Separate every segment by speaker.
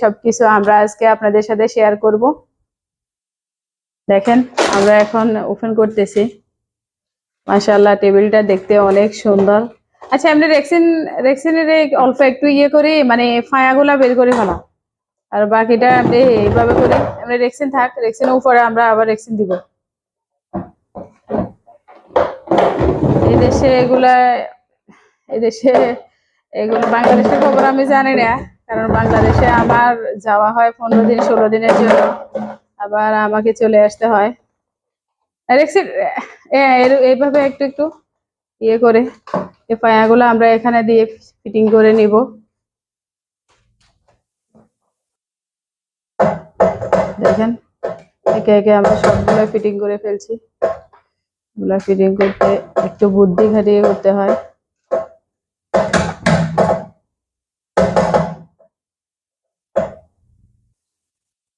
Speaker 1: সবকিছু আমরা আজকে আপনাদের সাথে শেয়ার করব। দেখেন, আমরা এখন ওপেন করতেছি। মাশাআল্লাহ টেবিলটা দেখতে অনেক সুন্দর। আচ্ছা এমনি রেক্সিন রেক্সিনের অল্প একটু ইয়ে করে মানে ফায়াগুলা বের করে ফেলা আর বাকিটা আপনি এইভাবে করে এমনি রেক্সিন থাক রেক্সিনের উপরে আমরা আবার রেক্সিন দিব। এই দেশে এগুলা, এই দেশে এগুলো বাংলাদেশের খবর আমি জানি না। কারণ বাংলাদেশে আমার যাওয়া হয় পনেরো দিন, ষোলো দিনের জন্য। আবার আমাকে চলে আসতে হয়। এইভাবে একটু একটু ইয়ে করে, এই পায়াগুলো আমরা এখানে দিয়ে ফিটিং করে নিব। দেখেন, একে একে আমরা সবগুলো ফিটিং করে ফেলছি। ফিটিং করতে একটু বুদ্ধি খাটিয়ে করতে হয়।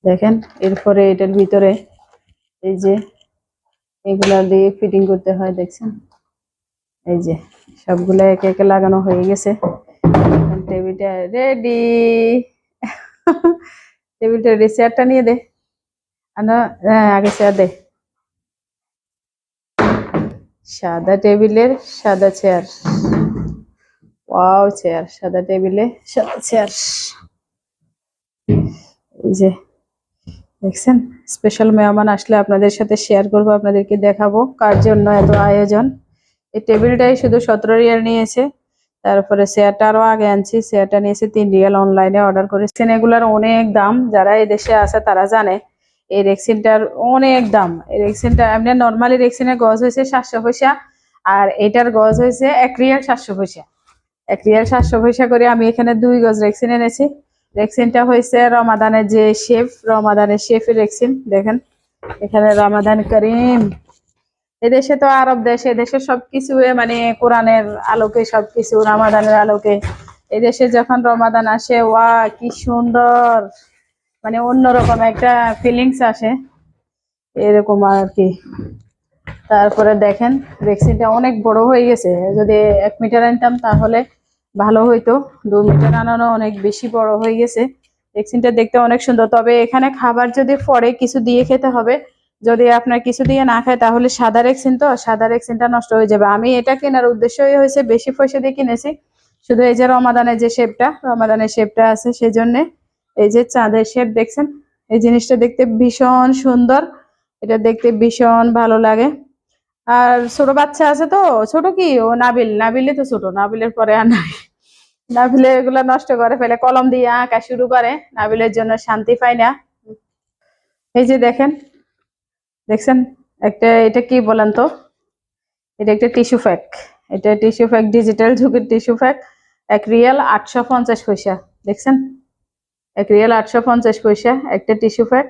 Speaker 1: দেখেন, এরপরে এটার ভিতরে এই যে এগুলা দিয়ে ফিটিং করতে হয়, দেখছেন? এই যে সবগুলো একে একে লাগানো হয়ে গেছে। টেবিলটা রেডি টেবিলটা রেডি চেয়ারটা নিয়ে দে। আনা হ্যাঁ আগে চেয়ার দে। সাদা টেবিলের সাদা চেয়ার ওয়াও চেয়ার সাদা টেবিলে সাদা চেয়ার এই যে দেখছেন? স্পেশাল মেহমান আসলে আপনাদের সাথে শেয়ার করব, আপনাদেরকে দেখাবো কার জন্য এত আয়োজন। এই টেবিলটাই শুধু সতেরো রিয়াল নিয়েছে, তারপরে চেয়ারটা আরও আগে আনছি চেয়ারটা নিয়েছে তিন রিয়াল অনলাইনে অর্ডার করেছেন এগুলার অনেক দাম, যারা এই দেশে আছে তারা জানে, এই রেক্সিনটার অনেক দাম। এই রেক্সিনটা এমনি নর্মালি রেক্সিনের গজ হয়েছে সাতশো পয়সা, আর এটার গজ হয়েছে এক রিয়াল সাতশো পয়সা। এক রিয়াল সাতশো পয়সা করে আমি এখানে দুই গজ রেক্সিন এনেছি। রেক্সিনটা হয়েছে রমাদানের যে শেফ, রমাদানের শেফের রেক্সিন দেখেন। এখানে রমাদান করিম। এদেশে তো আরব দেশ, এদেশে সবকিছু মানে কোরআনের আলোকে, সবকিছু রমাদানের আলোকে। এদেশে যখন রমাদান আসে, ওয়া, কি সুন্দর! মানে অন্যরকম একটা ফিলিংস আসে। এরকম আর কি। তারপরে দেখেন, ভ্যাকসিনটা অনেক বড় হয়ে গেছে। যদি এক মিটার আনতাম, তাহলে ভালো হইতো। দু মিটার আনানো অনেক বেশি বড় হয়ে গেছে। ভ্যাকসিনটা দেখতে অনেক সুন্দর। তবে এখানে খাবার যদি পরে কিছু দিয়ে খেতে হবে, যদি আপনার কিছু দিয়ে না খায়, তাহলে সাদা রেক্সিন তো, সাদা রেক্সিনটা নষ্ট হয়ে যাবে। আমি এটা কেনার উদ্দেশ্যই হয়েছে বেশি পয়সা দিয়ে কিনেছি। শুধু এই যে রমাদানের যে শেপটা, রমাদানের শেপটা আছে সেই জন্যে এই যে চাঁদের শেপ, দেখছেন? এই জিনিসটা দেখতে ভীষণ সুন্দর। এটা দেখতে ভীষণ ভালো লাগে। আর ছোট বাচ্চা আছে তো, ছোট কি? ও নাবিল নাবিলে তো ছোট, নাবিলের পরে আর নাই। নাবিলে এগুলা নষ্ট করে ফেলে, কলম দিয়ে আঁকা শুরু করে, নাবিলের জন্য শান্তি পায় না। এই যে দেখেন, দেখছেন? একটা, এটা কি বলেন তো? এটা একটা টিস্যু ফ্যাক, এটা টিস্যু ফ্যাক, ডিজিটাল যুগের টিস্যু ফ্যাক। এক রিয়াল আটশো পঞ্চাশ পয়সা, দেখছেন? এক রিয়াল আটশো পঞ্চাশ পয়সা, একটা টিস্যু ফ্যাক।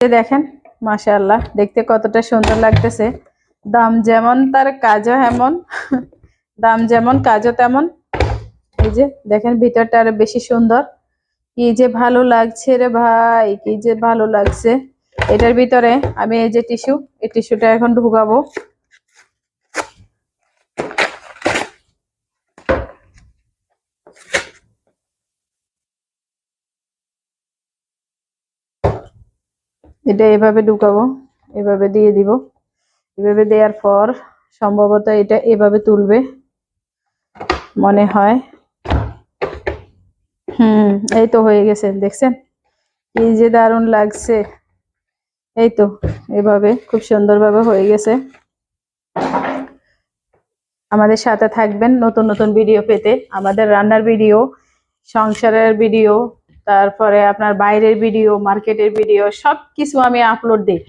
Speaker 1: দেখেন মাশাল্লাহ দেখতে কতটা সুন্দর লাগতেছে। দাম যেমন তার কাজও এমন দাম যেমন কাজও তেমন। এই যে দেখেন, ভিতরটা আরও বেশি সুন্দর। কি যে ভালো লাগছে রে ভাই, কি যে ভালো লাগছে। এটার ভিতরে আমি এই যে টিস্যু, এই টিস্যুটা এখন ঢুকাবো। এটা এভাবে ঢুকাবো, এভাবে দিয়ে দিব। এভাবে দেওয়ার পর সম্ভবত এটা এভাবে তুলবে, মনে হয়। হুম, এই তো হয়ে গেছে, দেখছেন? এই যে দারুণ লাগছে। এই তো, এভাবে খুব সুন্দরভাবে হয়ে গেছে। আমাদের সাথে থাকবেন নতুন নতুন ভিডিও পেতে। আমাদের রান্নার ভিডিও, সংসারের ভিডিও তারপরে আপনার বাইরের ভিডিও মার্কেটের ভিডিও সব কিছু আমি আপলোড দিই।